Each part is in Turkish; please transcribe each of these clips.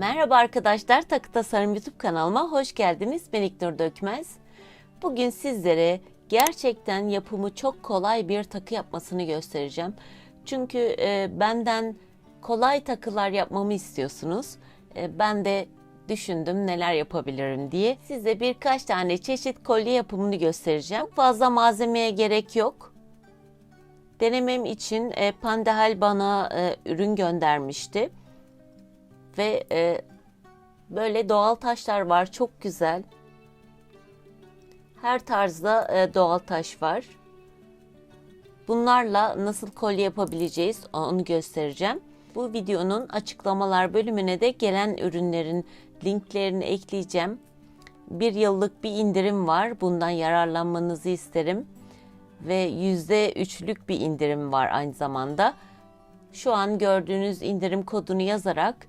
Merhaba arkadaşlar, Takı Tasarım YouTube kanalıma hoş geldiniz. Ben İknur Dökmez. Bugün sizlere gerçekten yapımı çok kolay bir takı yapmasını göstereceğim. Çünkü e, benden kolay takılar yapmamı istiyorsunuz. E, ben de düşündüm neler yapabilirim diye. Size birkaç tane çeşit kolye yapımını göstereceğim. Çok fazla malzemeye gerek yok. Denemem için e, Pandehal bana e, ürün göndermişti ve e, böyle doğal taşlar var çok güzel. Her tarzda e, doğal taş var. Bunlarla nasıl kolye yapabileceğiz onu göstereceğim. Bu videonun açıklamalar bölümüne de gelen ürünlerin linklerini ekleyeceğim. Bir yıllık bir indirim var. Bundan yararlanmanızı isterim. Ve %3'lük bir indirim var aynı zamanda. Şu an gördüğünüz indirim kodunu yazarak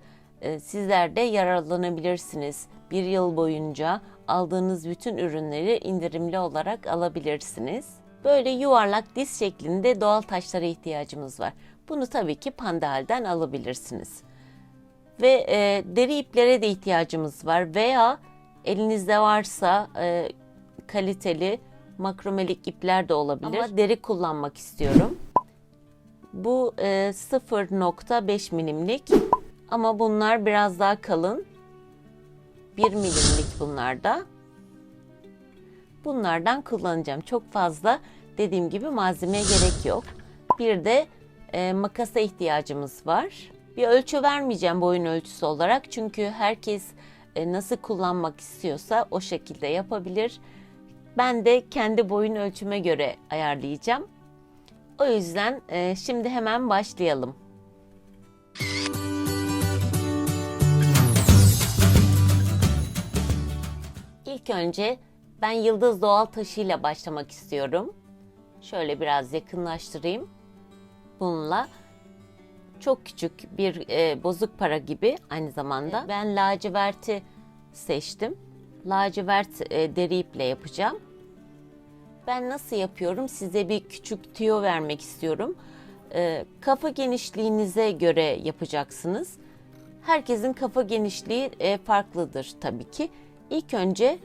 sizler de yararlanabilirsiniz. Bir yıl boyunca aldığınız bütün ürünleri indirimli olarak alabilirsiniz. Böyle yuvarlak diz şeklinde doğal taşlara ihtiyacımız var. Bunu tabii ki Pandel'den alabilirsiniz. Ve e, deri iplere de ihtiyacımız var veya elinizde varsa e, kaliteli makromelik ipler de olabilir. Ama deri kullanmak istiyorum. Bu e, 0.5 milimlik ama bunlar biraz daha kalın. 1 milimlik bunlar da. Bunlardan kullanacağım. Çok fazla dediğim gibi malzemeye gerek yok. Bir de e, makasa ihtiyacımız var. Bir ölçü vermeyeceğim boyun ölçüsü olarak. Çünkü herkes e, nasıl kullanmak istiyorsa o şekilde yapabilir. Ben de kendi boyun ölçüme göre ayarlayacağım. O yüzden e, şimdi hemen başlayalım. İlk önce ben yıldız doğal taşıyla başlamak istiyorum. Şöyle biraz yakınlaştırayım. Bununla çok küçük bir e, bozuk para gibi aynı zamanda. Ben laciverti seçtim. Lacivert e, deri iple yapacağım. Ben nasıl yapıyorum? Size bir küçük tüyo vermek istiyorum. E, kafa genişliğinize göre yapacaksınız. Herkesin kafa genişliği e, farklıdır tabii ki. İlk önce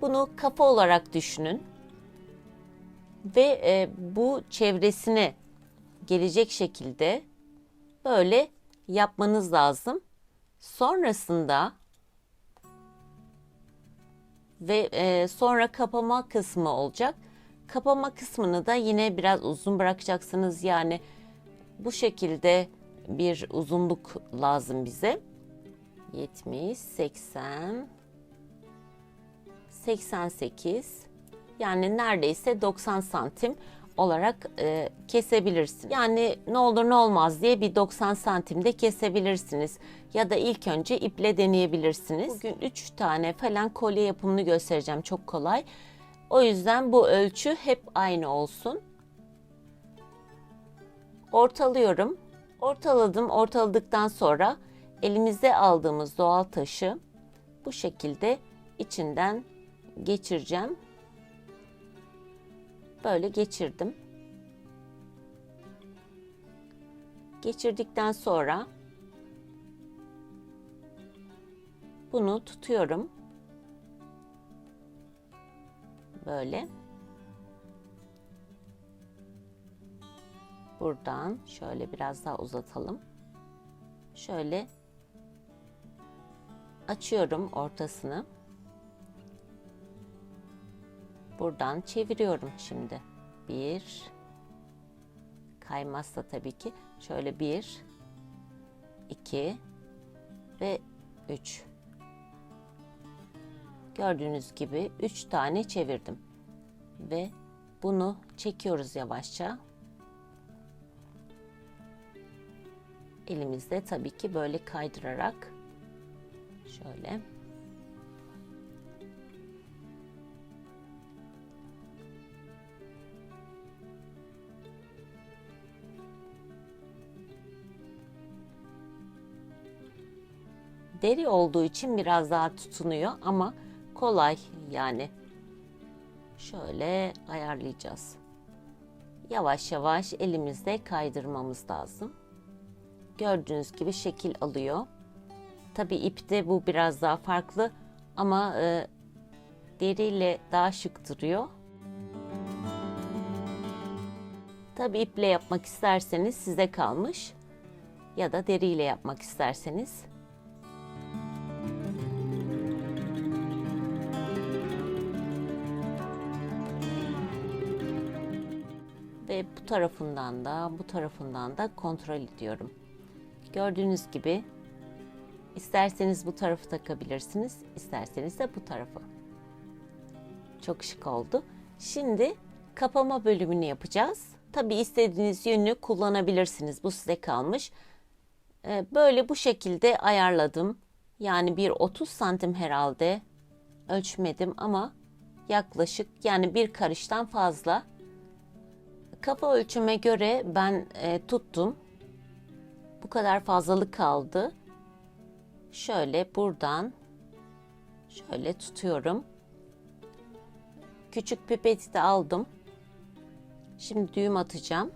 bunu kafa olarak düşünün ve e, bu çevresine gelecek şekilde böyle yapmanız lazım. Sonrasında ve e, sonra kapama kısmı olacak. Kapama kısmını da yine biraz uzun bırakacaksınız. Yani bu şekilde bir uzunluk lazım bize. 70, 80, 88 yani neredeyse 90 santim olarak e, kesebilirsiniz. Yani ne olur ne olmaz diye bir 90 santimde kesebilirsiniz. Ya da ilk önce iple deneyebilirsiniz. Bugün 3 tane falan kolye yapımını göstereceğim. Çok kolay. O yüzden bu ölçü hep aynı olsun. Ortalıyorum. Ortaladım. Ortaladıktan sonra elimize aldığımız doğal taşı bu şekilde içinden geçireceğim. Böyle geçirdim. Geçirdikten sonra bunu tutuyorum. Böyle. Buradan şöyle biraz daha uzatalım. Şöyle açıyorum ortasını. Buradan çeviriyorum şimdi. Bir. Kaymazsa tabii ki. Şöyle bir. iki ve üç. Gördüğünüz gibi üç tane çevirdim. Ve bunu çekiyoruz yavaşça. Elimizde tabii ki böyle kaydırarak şöyle Deri olduğu için biraz daha tutunuyor ama kolay yani. Şöyle ayarlayacağız. Yavaş yavaş elimizde kaydırmamız lazım. Gördüğünüz gibi şekil alıyor. Tabii ipte bu biraz daha farklı ama e, deriyle daha şık duruyor. Tabii iple yapmak isterseniz size kalmış ya da deriyle yapmak isterseniz. Ve bu tarafından da bu tarafından da kontrol ediyorum. Gördüğünüz gibi isterseniz bu tarafı takabilirsiniz, isterseniz de bu tarafı. Çok şık oldu. Şimdi kapama bölümünü yapacağız. Tabi istediğiniz yönü kullanabilirsiniz. Bu size kalmış. Ee, Böyle bu şekilde ayarladım. Yani bir 30 santim herhalde ölçmedim ama yaklaşık yani bir karıştan fazla. Kafa ölçüme göre ben e, tuttum. Bu kadar fazlalık kaldı. Şöyle buradan şöyle tutuyorum. Küçük pipeti de aldım. Şimdi düğüm atacağım.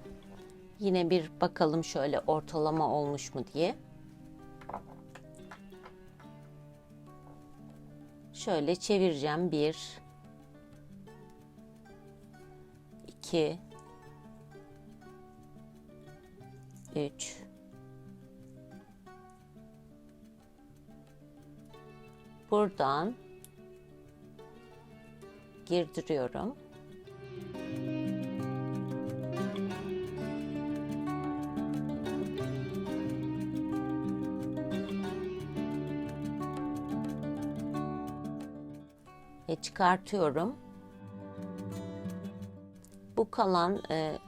Yine bir bakalım şöyle ortalama olmuş mu diye. Şöyle çevireceğim. Bir, iki, üç, buradan girdiriyorum. Ve çıkartıyorum. Bu kalan e,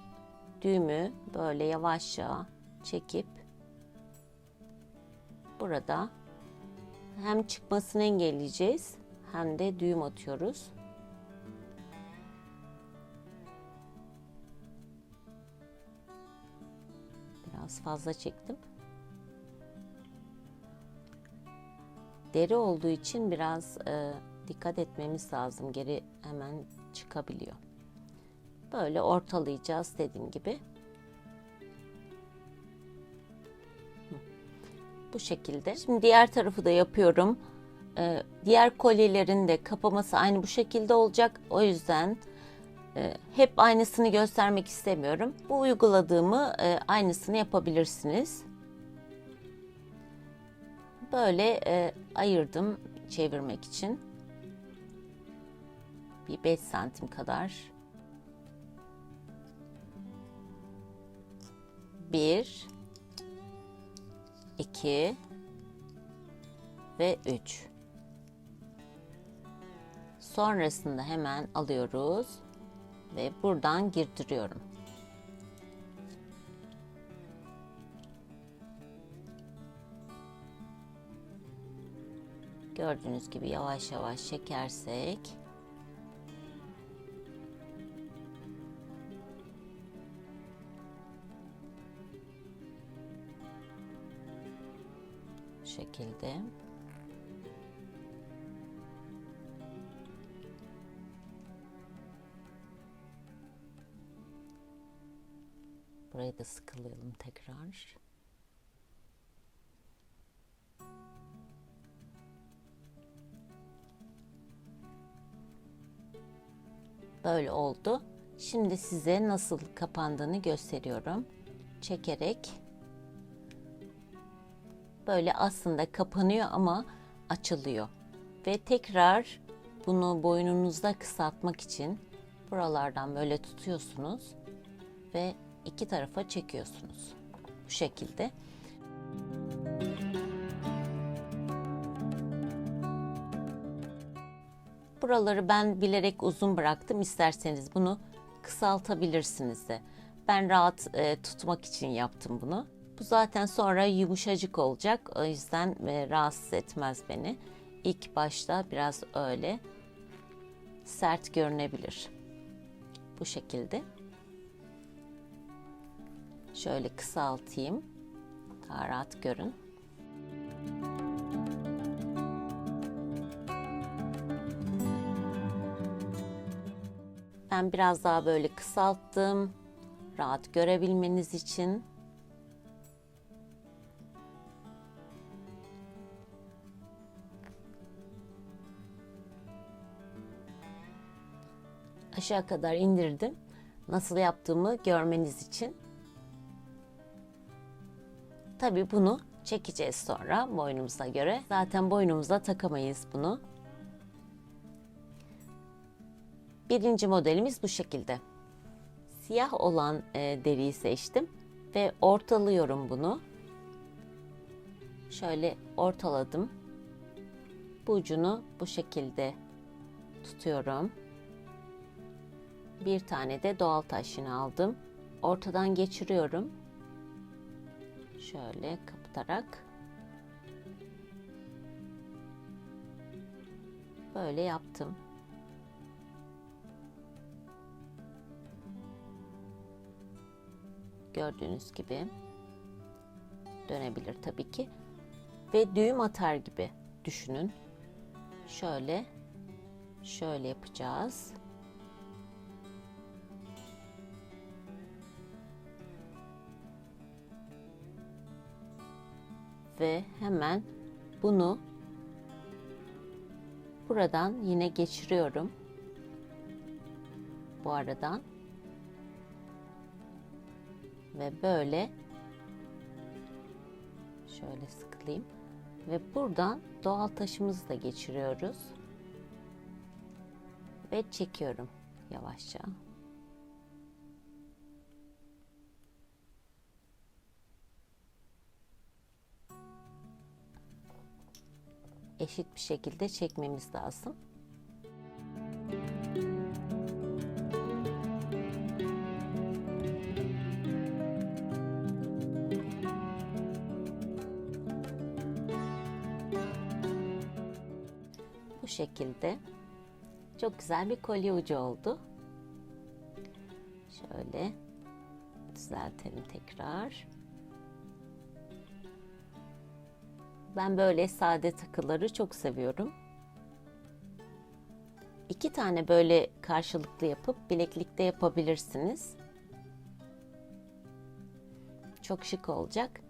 düğümü böyle yavaşça çekip burada hem çıkmasını engelleyeceğiz hem de düğüm atıyoruz. Biraz fazla çektim. Deri olduğu için biraz e, dikkat etmemiz lazım. Geri hemen çıkabiliyor. Böyle ortalayacağız dediğim gibi. Bu şekilde. Şimdi diğer tarafı da yapıyorum. Ee, diğer kolyelerin de kapaması aynı bu şekilde olacak. O yüzden e, hep aynısını göstermek istemiyorum. Bu uyguladığımı e, aynısını yapabilirsiniz. Böyle e, ayırdım çevirmek için. Bir 5 santim kadar. Bir, iki ve üç. Sonrasında hemen alıyoruz ve buradan girdiriyorum. Gördüğünüz gibi yavaş yavaş çekersek şekilde Burayı da sıkılayalım tekrar. Böyle oldu. Şimdi size nasıl kapandığını gösteriyorum. Çekerek böyle aslında kapanıyor ama açılıyor. Ve tekrar bunu boynunuzda kısaltmak için buralardan böyle tutuyorsunuz ve iki tarafa çekiyorsunuz. Bu şekilde. Buraları ben bilerek uzun bıraktım. İsterseniz bunu kısaltabilirsiniz de. Ben rahat e, tutmak için yaptım bunu. Bu zaten sonra yumuşacık olacak. O yüzden e, rahatsız etmez beni. İlk başta biraz öyle sert görünebilir. Bu şekilde. Şöyle kısaltayım. Daha rahat görün. Ben biraz daha böyle kısalttım. Rahat görebilmeniz için. Aşağı kadar indirdim. Nasıl yaptığımı görmeniz için. Tabii bunu çekeceğiz sonra boynumuza göre. Zaten boynumuza takamayız bunu. Birinci modelimiz bu şekilde. Siyah olan e, deriyi seçtim ve ortalıyorum bunu. Şöyle ortaladım. Bu ucunu bu şekilde tutuyorum. Bir tane de doğal taşını aldım. Ortadan geçiriyorum. Şöyle kapatarak böyle yaptım. Gördüğünüz gibi dönebilir tabii ki. Ve düğüm atar gibi düşünün. Şöyle şöyle yapacağız. Ve hemen bunu buradan yine geçiriyorum. Bu aradan ve böyle şöyle sıkılayım ve buradan doğal taşımızı da geçiriyoruz ve çekiyorum yavaşça. Eşit bir şekilde çekmemiz lazım. Bu şekilde çok güzel bir kolye ucu oldu. Şöyle düzeltelim tekrar. Ben böyle sade takıları çok seviyorum. İki tane böyle karşılıklı yapıp bileklikte yapabilirsiniz. Çok şık olacak.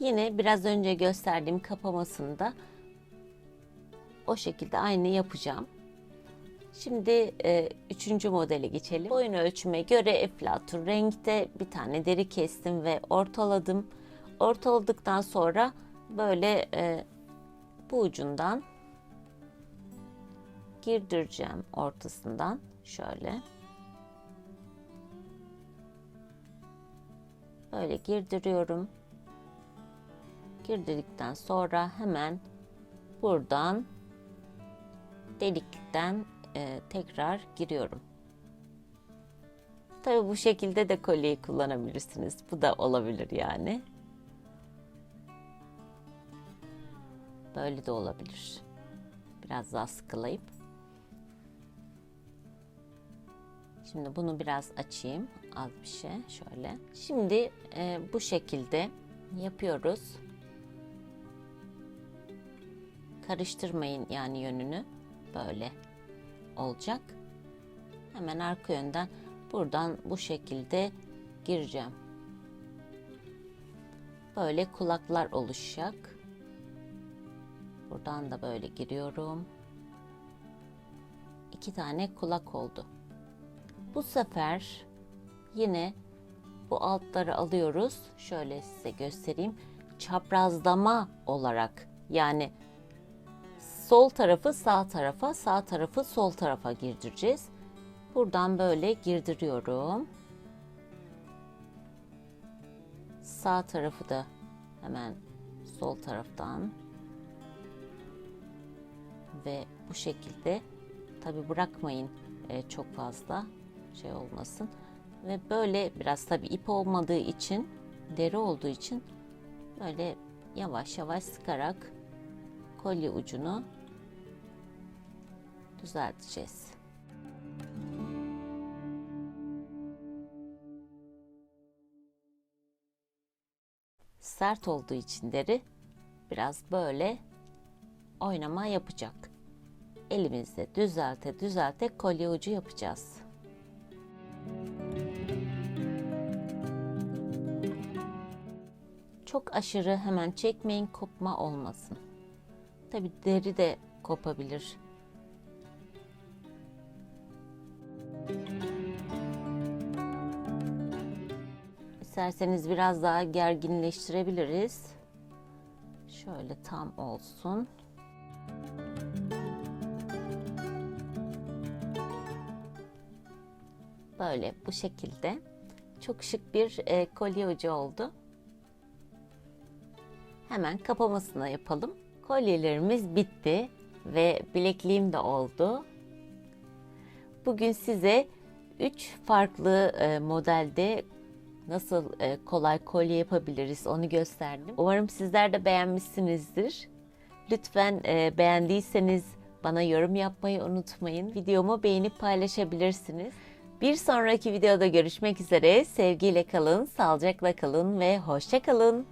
Yine biraz önce gösterdiğim kapamasını da o şekilde aynı yapacağım. Şimdi e, üçüncü modele geçelim. Boyun ölçüme göre eflatun renkte bir tane deri kestim ve ortaladım. Ortaladıktan sonra böyle e, bu ucundan girdireceğim ortasından şöyle. Böyle girdiriyorum. Girdirdikten sonra hemen buradan delikten e, tekrar giriyorum. Tabi bu şekilde de kolyeyi kullanabilirsiniz. Bu da olabilir yani. Böyle de olabilir. Biraz daha sıkılayıp. Şimdi bunu biraz açayım. Az bir şey şöyle. Şimdi e, bu şekilde yapıyoruz. Karıştırmayın yani yönünü. Böyle olacak. Hemen arka yönden buradan bu şekilde gireceğim. Böyle kulaklar oluşacak. Buradan da böyle giriyorum. İki tane kulak oldu. Bu sefer yine bu altları alıyoruz. Şöyle size göstereyim. Çaprazlama olarak yani sol tarafı sağ tarafa, sağ tarafı sol tarafa girdireceğiz. Buradan böyle girdiriyorum. Sağ tarafı da hemen sol taraftan ve bu şekilde tabi bırakmayın e, çok fazla şey olmasın ve böyle biraz tabi ip olmadığı için deri olduğu için böyle yavaş yavaş sıkarak kolye ucunu düzelteceğiz. Sert olduğu için deri biraz böyle oynama yapacak elimizde düzelte düzelte kolye ucu yapacağız. Çok aşırı hemen çekmeyin kopma olmasın. Tabi deri de kopabilir. İsterseniz biraz daha gerginleştirebiliriz. Şöyle tam olsun. Böyle bu şekilde. Çok şık bir e, kolye ucu oldu. Hemen kapamasını yapalım. Kolyelerimiz bitti ve bilekliğim de oldu. Bugün size 3 farklı e, modelde nasıl e, kolay kolye yapabiliriz onu gösterdim. Umarım sizler de beğenmişsinizdir. Lütfen e, beğendiyseniz bana yorum yapmayı unutmayın. Videomu beğenip paylaşabilirsiniz. Bir sonraki videoda görüşmek üzere. Sevgiyle kalın, sağlıcakla kalın ve hoşça kalın.